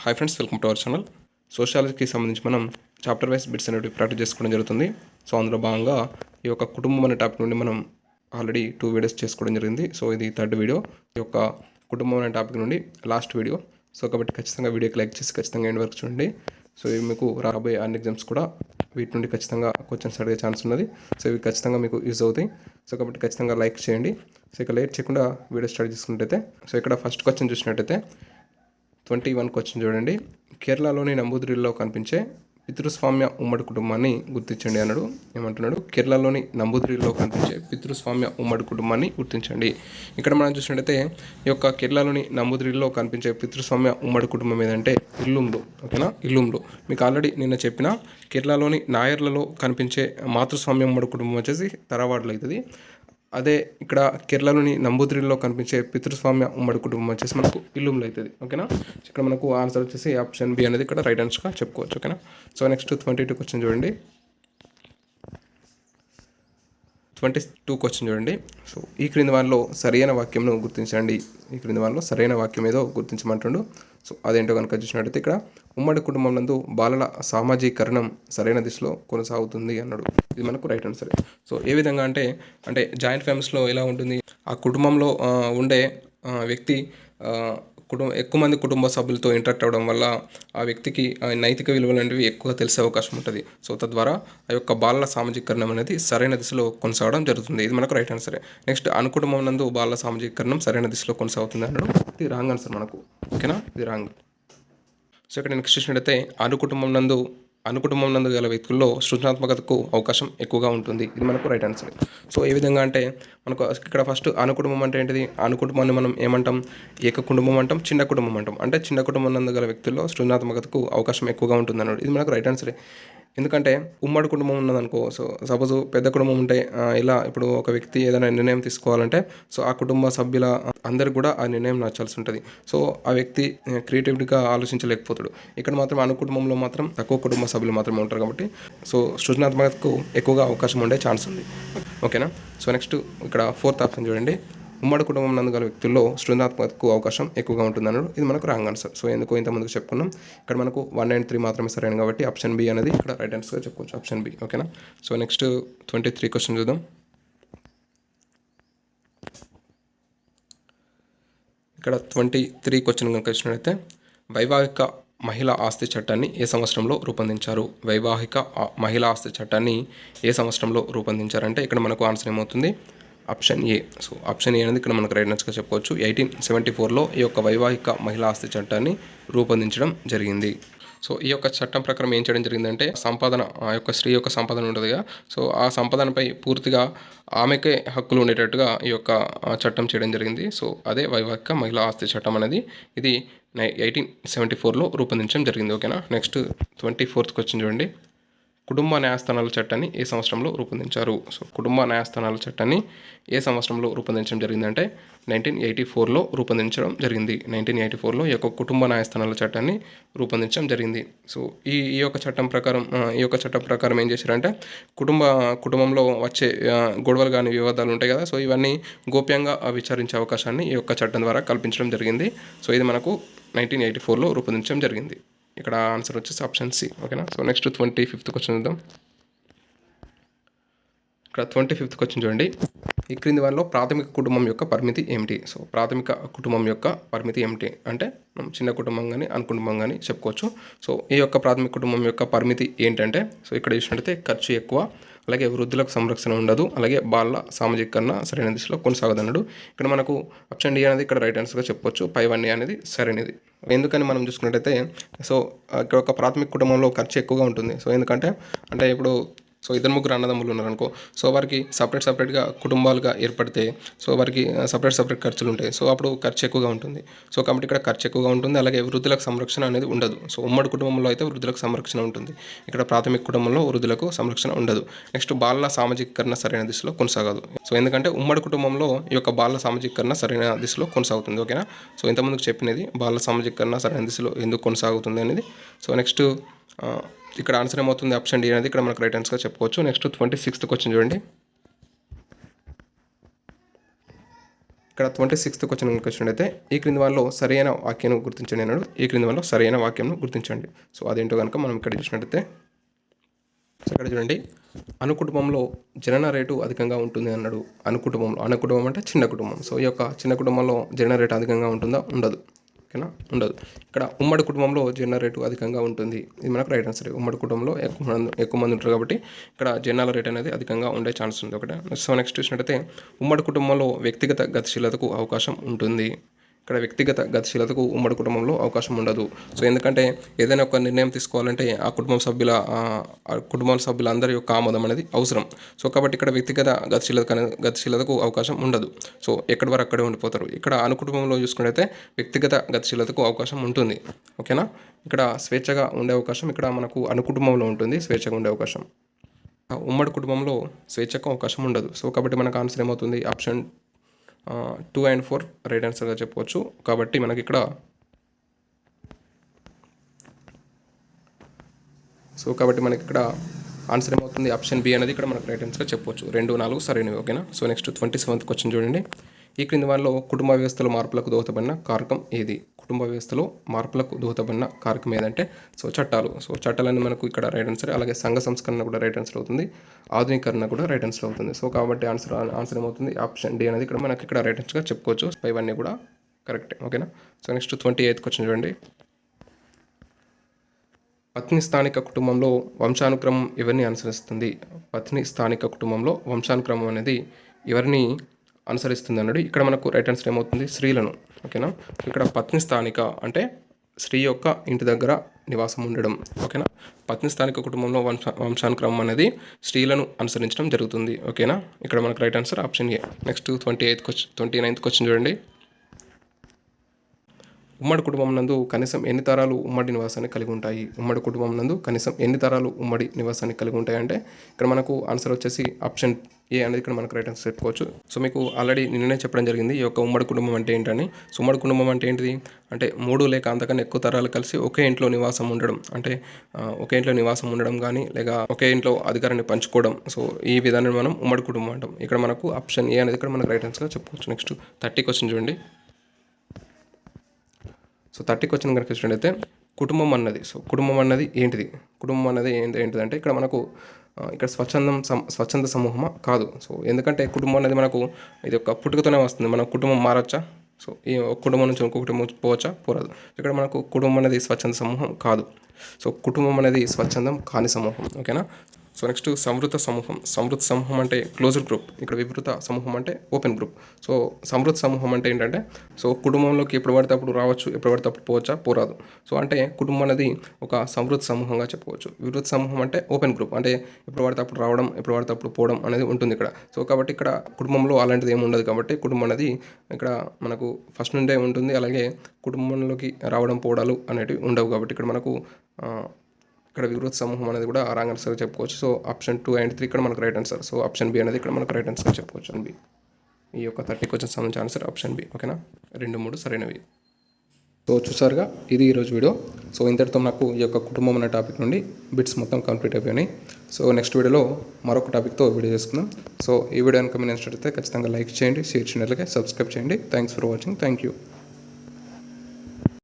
Hi friends welcome to our channel సోషాలజీకి సంబంధించి మనం chapter wise bits అనేవి ప్రాక్టీస్ చేసుకోవడం జరుగుతుంది. సో అందులో భాగంగా ఈ యొక్క కుటుంబం అనే టాపిక్ నుండి మనం ఆల్రెడీ టూ వీడియోస్ చేసుకోవడం జరిగింది. సో ఇది థర్డ్ వీడియో ఈ యొక్క కుటుంబం అనే టాపిక్ నుండి లాస్ట్ వీడియో సో కాబట్టి ఖచ్చితంగా వీడియోకి లైక్ చేసి ఖచ్చితంగా ఎండ్ వరకు చూడండి. సో ఇవి మీకు రాబోయే అన్ని ఎగ్జామ్స్ కూడా వీటి నుండి ఖచ్చితంగా క్వశ్చన్స్ అడిగే ఛాన్స్ ఉన్నది. సో ఇవి ఖచ్చితంగా మీకు యూజ్ అవుతాయి. సో కాబట్టి ఖచ్చితంగా లైక్ చేయండి. సో ఇక లేట్ చేయకుండా వీడియో స్టార్ట్ చేసుకున్నట్టయితే సో ఇక్కడ ఫస్ట్ క్వశ్చన్ చూసినట్టయితే ట్వంటీ వన్కి వచ్చింది చూడండి. కేరళలోని నంబూదిరిలో కనిపించే పితృస్వామ్య ఉమ్మడి కుటుంబాన్ని గుర్తించండి అన్నాడు. ఏమంటున్నాడు? కేరళలోని నంబూదిరిలో కనిపించే పితృస్వామ్య ఉమ్మడి కుటుంబాన్ని గుర్తించండి. ఇక్కడ మనం చూసినట్టయితే ఈ యొక్క కేరళలోని నంబూదిరిలో కనిపించే పితృస్వామ్య ఉమ్మడి కుటుంబం ఏదంటే ఇల్లుంలు ఓకేనా? ఇల్లుంలు మీకు ఆల్రెడీ నిన్న చెప్పిన కేరళలోని నాయర్లలో కనిపించే మాతృస్వామ్య ఉమ్మడి కుటుంబం వచ్చేసి తరవాడలు అవుతుంది. అదే ఇక్కడ కేరళలోని నంబూద్రిలో కనిపించే పితృస్వామ్య ఉమ్మడి కుటుంబం వచ్చేసి మనకు ఇల్లుములు అవుతుంది ఓకేనా? ఇక్కడ మనకు ఆన్సర్ వచ్చేసి ఆప్షన్ బి అనేది ఇక్కడ రైట్ ఆన్సర్గా చెప్పుకోవచ్చు ఓకేనా? So next twenty two question చూడండి. ట్వంటీ టూ క్వశ్చన్ చూడండి. సో ఈ క్రింది వారిలో సరైన వాక్యంను గుర్తించండి. ఈ క్రింది వారిలో సరైన వాక్యం ఏదో గుర్తించమంటుండు. సో అదేంటో కనుక చూసినట్టయితే ఇక్కడ ఉమ్మడి కుటుంబం నందు బాలల సామాజీకరణం సరైన దిశలో కొనసాగుతుంది అన్నాడు. ఇది మనకు రైట్ ఆన్సర్ సో ఏ విధంగా అంటే అంటే జాయింట్ ఫ్యామిలీస్లో ఎలా ఉంటుంది? ఆ కుటుంబంలో ఉండే వ్యక్తి కుటుంబ ఎక్కువ మంది కుటుంబ సభ్యులతో ఇంటరాక్ట్ అవ్వడం వల్ల ఆ వ్యక్తికి నైతిక విలువలు అనేవి ఎక్కువ తెలిసే అవకాశం ఉంటుంది. సో తద్వారా ఆ యొక్క బాలల సామాజీకరణం అనేది సరైన దిశలో కొనసాగడం జరుగుతుంది. ఇది మనకు రైట్ ఆన్సర్ నెక్స్ట్ అనుకుటుంబం నందు బాలల సామాజీకరణం సరైన దిశలో కొనసాగుతుంది అన్నాడు. ఇది రాంగ్ ఆన్సర్ మనకు. ఓకేనా ఇది రాంగ్ సో ఇక్కడ నెక్స్ట్ చూసినట్టయితే అనుకుటుంబం నందు అను కుటుంబం నందు గల వ్యక్తుల్లో సృజనాత్మకతకు అవకాశం ఎక్కువగా ఉంటుంది. ఇది మనకు రైట్ ఆన్సర్ సో ఏ విధంగా అంటే మనకు ఇక్కడ ఫస్ట్ అను కుటుంబం అంటే ఏంటిది? అనుకుటుంబాన్ని మనం ఏమంటాం? ఏక కుటుంబం అంటాం చిన్న కుటుంబం అంటాం. అంటే చిన్న కుటుంబం నందు గల వ్యక్తుల్లో సృజనాత్మకతకు అవకాశం ఎక్కువగా ఉంటుంది అన్నాడు ఇది మనకు రైట్ ఆన్సరే ఎందుకంటే ఉమ్మడి కుటుంబం ఉన్నదనుకో సో సపోజ్ పెద్ద కుటుంబం ఉంటే ఇలా ఇప్పుడు ఒక వ్యక్తి ఏదైనా నిర్ణయం తీసుకోవాలంటే సో ఆ కుటుంబ సభ్యుల అందరికి కూడా ఆ నిర్ణయం నచ్చాల్సి ఉంటుంది. సో ఆ వ్యక్తి క్రియేటివిటీగా ఆలోచించలేకపోతాడు. ఇక్కడ మాత్రం అను కుటుంబంలో మాత్రం తక్కువ కుటుంబ సభ్యులు మాత్రమే ఉంటారు కాబట్టి సో సృజనాత్మకతకు ఎక్కువగా అవకాశం ఉండే ఛాన్స్ ఉంది. ఓకేనా? సో నెక్స్ట్ ఇక్కడ ఫోర్త్ ఆప్షన్ చూడండి. ఉమ్మడి కుటుంబం నందు గల వ్యక్తుల్లో సృజనాత్మకతకు అవకాశం ఎక్కువగా ఉంటుందన్నాడు. ఇది మనకు రాంగ్ ఆన్సర్ సో ఎందుకో ఇంతమందికి చెప్పుకున్నాం. ఇక్కడ మనకు వన్ అండ్ త్రీ మాత్రమే సరైన కాబట్టి ఆప్షన్ బి అనేది ఇక్కడ రైట్ ఆన్సర్గా చెప్పుకోవచ్చు. ఆప్షన్ బి ఓకేనా so next twenty three question చూద్దాం. ఇక్కడ ట్వంటీ త్రీ క్వశ్చన్ కనుక వచ్చినట్లయితే వైవాహిక మహిళా ఆస్తి చట్టాన్ని ఏ సంవత్సరంలో రూపొందించారు? వైవాహిక మహిళా ఆస్తి చట్టాన్ని ఏ సంవత్సరంలో రూపొందించారంటే ఇక్కడ మనకు ఆన్సర్ ఏమవుతుంది? Option A. So option A అనేది ఇక్కడ మనకు రైట్ ఆన్సర్గా చెప్పుకోవచ్చు. ఎయిటీన్ సెవెంటీ ఫోర్లో ఈ యొక్క వైవాహిక మహిళా ఆస్తి చట్టాన్ని రూపొందించడం జరిగింది. సో ఈ యొక్క చట్టం ప్రకారం ఏం చేయడం జరిగిందంటే సంపాదన ఆ యొక్క స్త్రీ యొక్క సంపాదన ఉంటుందిగా సో ఆ సంపాదనపై పూర్తిగా ఆమెకే హక్కులు ఉండేటట్టుగా ఈ యొక్క చట్టం చేయడం జరిగింది. సో అదే వైవాహిక మహిళా ఆస్తి చట్టం అనేది ఇది ఎయిటీన్ సెవెంటీ ఫోర్లో రూపొందించడం జరిగింది. ఓకేనా? నెక్స్ట్ ట్వంటీ ఫోర్త్కి వచ్చింది చూడండి. కుటుంబ న్యాయస్థానాల చట్టాన్ని ఏ సంవత్సరంలో రూపొందించారు? సో కుటుంబ న్యాయస్థానాల చట్టాన్ని ఏ సంవత్సరంలో రూపొందించడం జరిగిందంటే నైన్టీన్ ఎయిటీ ఫోర్లో రూపొందించడం జరిగింది. నైన్టీన్ ఎయిటీ ఫోర్లో ఈ యొక్క కుటుంబ న్యాయస్థానాల చట్టాన్ని రూపొందించడం జరిగింది. సో ఈ ఈ యొక్క చట్టం ప్రకారం ఈ యొక్క చట్టం ప్రకారం ఏం చేశారంటే కుటుంబ కుటుంబంలో వచ్చే గొడవలు కానీ వివాదాలు ఉంటాయి కదా సో ఇవన్నీ గోప్యంగా విచారించే అవకాశాన్ని ఈ యొక్క చట్టం ద్వారా కల్పించడం జరిగింది. సో ఇది మనకు నైన్టీన్ ఎయిటీ ఫోర్లో రూపొందించడం జరిగింది. ఇక్కడ ఆన్సర్ వచ్చేసి ఆప్షన్ సి ఓకేనా so next twenty fifth question చూద్దాం. ఇక్కడ ట్వంటీ ఫిఫ్త్ క్వశ్చన్ చూడండి. ఈ క్రింది వారిలో ప్రాథమిక కుటుంబం యొక్క పరిమితి ఏమిటి? సో ప్రాథమిక కుటుంబం యొక్క పరిమితి ఏమిటి? అంటే మనం చిన్న కుటుంబం కానీ అనుకుటుంబం కానీ చెప్పుకోవచ్చు. సో ఈ యొక్క ప్రాథమిక కుటుంబం యొక్క పరిమితి ఏంటంటే సో ఇక్కడ చూసినట్టయితే ఖర్చు ఎక్కువ అలాగే వృద్ధులకు సంరక్షణ ఉండదు అలాగే బాల సామాజికరణ సరైన దిశలో కొనసాగదన్నాడు. ఇక్కడ మనకు ఆప్షన్ డి అనేది ఇక్కడ రైట్ ఆన్సర్గా చెప్పొచ్చు. పైవన్నీ అనేది సరైనది. ఎందుకని మనం చూసుకున్నట్టయితే సో ఇక్కడ ఒక ప్రాథమిక కుటుంబంలో ఖర్చు ఎక్కువగా ఉంటుంది. సో ఎందుకంటే అంటే ఇప్పుడు సో ఇద్దరు ముగ్గురు అన్నదమ్ములు ఉన్నారనుకో సో వారికి సపరేట్ సపరేట్గా కుటుంబాలుగా ఏర్పడితే సో వారికి సపరేట్ సపరేట్ ఖర్చులు ఉంటాయి. సో అప్పుడు ఖర్చు ఎక్కువగా ఉంటుంది. సో కాబట్టి ఇక్కడ ఖర్చు ఎక్కువగా ఉంటుంది. అలాగే వృద్ధులకు సంరక్షణ అనేది ఉండదు. సో ఉమ్మడి కుటుంబంలో అయితే వృద్ధులకు సంరక్షణ ఉంటుంది. ఇక్కడ ప్రాథమిక కుటుంబంలో వృద్ధులకు సంరక్షణ ఉండదు. నెక్స్ట్ బాలల సామాజికీకరణ సరైన దిశలో కొనసాగదు. సో ఎందుకంటే ఉమ్మడి కుటుంబంలో ఈ యొక్క బాల సామాజికీకరణ సరైన దిశలో కొనసాగుతుంది. ఓకేనా? సో ఇంతకుముందుకు చెప్పినది బాల సామాజికీకరణ సరైన దిశలో ఎందుకు కొనసాగుతుంది అనేది. సో నెక్స్ట్ ఇక్కడ ఆన్సర్ ఏమవుతుంది? ఆప్షన్ డి అనేది ఇక్కడ మనకు రైట్ ఆన్సర్గా చెప్పుకోవచ్చు. నెక్స్ట్ ట్వంటీ సిక్స్త్ క్వశ్చన్ చూడండి. ఇక్కడ ట్వంటీ సిక్స్త్ క్వశ్చన్ వచ్చినట్టయితే ఈ క్రింది వాళ్ళలో సరైన వాక్యం గుర్తించండి అన్నాడు. ఈ క్రింది వాళ్ళలో సరైన వాక్యంను గుర్తించండి. సో అదేంటో కనుక మనం ఇక్కడ చూసినట్టయితే ఇక్కడ చూడండి. అను కుటుంబంలో జనన రేటు అధికంగా ఉంటుంది అన్నాడు. అను కుటుంబంలో అను కుటుంబం అంటే చిన్న కుటుంబం. సో ఈ యొక్క చిన్న కుటుంబంలో జనన రేటు అధికంగా ఉంటుందా? ఉండదు. ఓకేనా? ఉండదు. ఇక్కడ ఉమ్మడి కుటుంబంలో జనన రేటు అధికంగా ఉంటుంది. ఇది మనకు రైట్ ఆన్సర్ ఉమ్మడి కుటుంబంలో ఎక్కువ మంది ఎక్కువ మంది ఉంటారు కాబట్టి ఇక్కడ జనాల రేట్ అనేది అధికంగా ఉండే ఛాన్స్ ఉంది. ఒకటే. సో నెక్స్ట్ చూసినట్టయితే ఉమ్మడి కుటుంబంలో వ్యక్తిగత గతిశీలతకు అవకాశం ఉంటుంది. ఇక్కడ వ్యక్తిగత గతిశీలతకు ఉమ్మడి కుటుంబంలో అవకాశం ఉండదు. సో ఎందుకంటే ఏదైనా ఒక నిర్ణయం తీసుకోవాలంటే ఆ కుటుంబ సభ్యుల కుటుంబ సభ్యులందరి యొక్క ఆమోదం అనేది అవసరం. సో కాబట్టి ఇక్కడ వ్యక్తిగత గతిశీలత గతిశీలతకు అవకాశం ఉండదు. సో ఎక్కడి వరకు అక్కడే ఉండిపోతారు? ఇక్కడ అను కుటుంబంలో చూసుకున్నట్టయితే వ్యక్తిగత గతిశీలతకు అవకాశం ఉంటుంది. ఓకేనా? ఇక్కడ స్వేచ్ఛగా ఉండే అవకాశం ఇక్కడ మనకు అను కుటుంబంలో ఉంటుంది స్వేచ్ఛగా ఉండే అవకాశం. ఆ ఉమ్మడి కుటుంబంలో స్వేచ్ఛకు అవకాశం ఉండదు. సో కాబట్టి మనకు ఆన్సర్ ఏమవుతుంది? Option two and four right ఆన్సర్గా చెప్పవచ్చు. కాబట్టి మనకి ఇక్కడ సో కాబట్టి మనకి ఇక్కడ ఆన్సర్ ఏమవుతుంది? ఆప్షన్ బి అనేది ఇక్కడ మనకు రైట్ ఆన్సర్గా చెప్పవచ్చు. రెండు నాలుగు సరైనవి ఓకేనా? So next twenty seventh question చూడండి. ఈ క్రింది వారిలో కుటుంబ వ్యవస్థలో మార్పులకు దోహదపడిన కారకం ఏది? కుటుంబ వ్యవస్థలో మార్పులకు దోహదపడిన కారకం ఏదంటే సో చట్టాలు సో చట్టాలని మనకు ఇక్కడ రైట్ ఆన్సర్ అలాగే సంఘ సంస్కరణ కూడా రైట్ ఆన్సర్ అవుతుంది. ఆధునీకరణ కూడా రైట్ ఆన్సర్ అవుతుంది. సో కాబట్టి ఆన్సర్ ఆన్సర్ ఏమవుతుంది? ఆప్షన్ డి అనేది ఇక్కడ మనకి ఇక్కడ రైట్ ఆన్సర్గా చెప్పుకోవచ్చు. ఇవన్నీ కూడా కరెక్టే ఓకేనా so next twenty eighth question చూడండి. పత్ని స్థానిక కుటుంబంలో వంశానుక్రమం ఎవరిని అనుసరిస్తుంది? పత్ని స్థానిక కుటుంబంలో వంశానుక్రమం అనేది ఎవరిని అనుసరిస్తుంది అన్నాడు ఇక్కడ మనకు రైట్ ఆన్సర్ ఏమవుతుంది? స్త్రీలను. ఓకేనా? ఇక్కడ పత్ని స్థానిక అంటే స్త్రీ యొక్క ఇంటి దగ్గర నివాసం ఉండడం. ఓకేనా? పత్ని స్థానిక కుటుంబంలో వంశ వంశానుక్రమం అనేది స్త్రీలను అనుసరించడం జరుగుతుంది. ఓకేనా? ఇక్కడ మనకు right answer option A next twenty eighth question twenty ninth question చూడండి. ఉమ్మడి కుటుంబం నందు కనీసం ఎన్ని తరాలు ఉమ్మడి నివాసాన్ని కలిగి ఉంటాయి? ఉమ్మడి కుటుంబం నందు కనీసం ఎన్ని తరాలు ఉమ్మడి నివాసాన్ని కలిగి ఉంటాయి అంటే ఇక్కడ మనకు ఆన్సర్ వచ్చేసి ఆప్షన్ ఏ అనేది ఇక్కడ మనకు రైట్ ఆన్సర్ చెప్పుకోవచ్చు. సో మీకు ఆల్రెడీ నిన్ననే చెప్పడం జరిగింది ఈ యొక్క ఉమ్మడి కుటుంబం అంటే ఏంటని. సో ఉమ్మడి కుటుంబం అంటే ఏంటిది? అంటే మూడు లేక అంతకన్నా ఎక్కువ తరాలు కలిసి ఒకే ఇంట్లో నివాసం ఉండడం. అంటే ఒకే ఇంట్లో నివాసం ఉండడం కానీ లేక ఒకే ఇంట్లో అధికారాన్ని పంచుకోవడం. సో ఈ విధానాన్ని మనం ఉమ్మడి కుటుంబం అంటాం. ఇక్కడ మనకు ఆప్షన్ ఏ అనేది ఇక్కడ మనకు రైట్ ఆన్సర్గా చెప్పుకోవచ్చు. నెక్స్ట్ థర్టీ క్వశ్చన్ చూడండి. సో థర్టీ క్వశ్చన్ కనుక చూసినట్టయితే కుటుంబం అన్నది సో కుటుంబం అన్నది ఏంటిది? కుటుంబం అన్నది ఏంటి ఏంటిదంటే ఇక్కడ మనకు ఇక్కడ స్వచ్ఛందం సం- స్వచ్ఛంద సమూహమా? కాదు. సో ఎందుకంటే కుటుంబం అనేది మనకు ఇది ఒక పుట్టుకతోనే వస్తుంది. మన కుటుంబం మారచ్చా? సో ఈ ఒక కుటుంబం నుంచి ఇంకో కుటుంబం పోవచ్చా? పోరాదు. ఇక్కడ మనకు కుటుంబం అనేది స్వచ్ఛంద సమూహం కాదు. సో కుటుంబం అనేది స్వచ్ఛందం కాని సమూహం. ఓకేనా సో నెక్స్ట్ సమృద్ధ సమూహం సమృద్ధ సమూహం అంటే క్లోజ్డ్ గ్రూప్ ఇక్కడ వివృత సమూహం అంటే ఓపెన్ గ్రూప్ సో సమృద్ధ సమూహం అంటే ఏంటంటే సో కుటుంబంలోకి ఎప్పుడు పడితే అప్పుడు రావచ్చు ఎప్పుడు పడితే అప్పుడు పోవచ్చా? పోరాదు. సో అంటే కుటుంబం అనేది ఒక సమృద్ధ సమూహంగా చెప్పుకోవచ్చు. వివృత సమూహం అంటే ఓపెన్ గ్రూప్ అంటే ఎప్పుడు పడితే అప్పుడు రావడం ఎప్పుడు పడితే అప్పుడు పోవడం అనేది ఉంటుంది ఇక్కడ. సో కాబట్టి ఇక్కడ కుటుంబంలో అలాంటిది ఏమి ఉండదు కాబట్టి కుటుంబం అనేది ఇక్కడ మనకు ఫస్ట్ నుండే ఉంటుంది. అలాగే కుటుంబంలోకి రావడం పోవడాలు అనేటివి ఉండవు కాబట్టి ఇక్కడ మనకు ఇక్కడ వివృత్ సమూహం అనేది కూడా రాంగ్ ఆన్సర్ చెప్పుకోవచ్చు. So option two and three ఇక్కడ మనకు right answer so option B అనేది ఇక్కడ మనకు రైట్ ఆన్సర్ చెప్పుకోవచ్చు. అండి బి ఈ యొక్క థర్టీ క్వశ్చన్స్ సంబంధించిన ఆన్సర్ ఆప్షన్ బి ఓకేనా రెండు మూడు సరైనవి. సో చూసారుగా? ఇది ఈరోజు వీడియో సో ఇంతటితో నాకు ఈ యొక్క కుటుంబం అనే టాపిక్ నుండి బిట్స్ మొత్తం కంప్లీట్ అయిపోయినాయి. సో నెక్స్ట్ వీడియోలో మరొక టాపిక్తో వీడియో చేసుకుందాం. సో ఈ వీడియో కనుక మీరు నచ్చినట్లయితే ఖచ్చితంగా లైక్ చేయండి షేర్ చేయండి అలాగే సబ్స్క్రైబ్ చేయండి. Thanks for watching thank you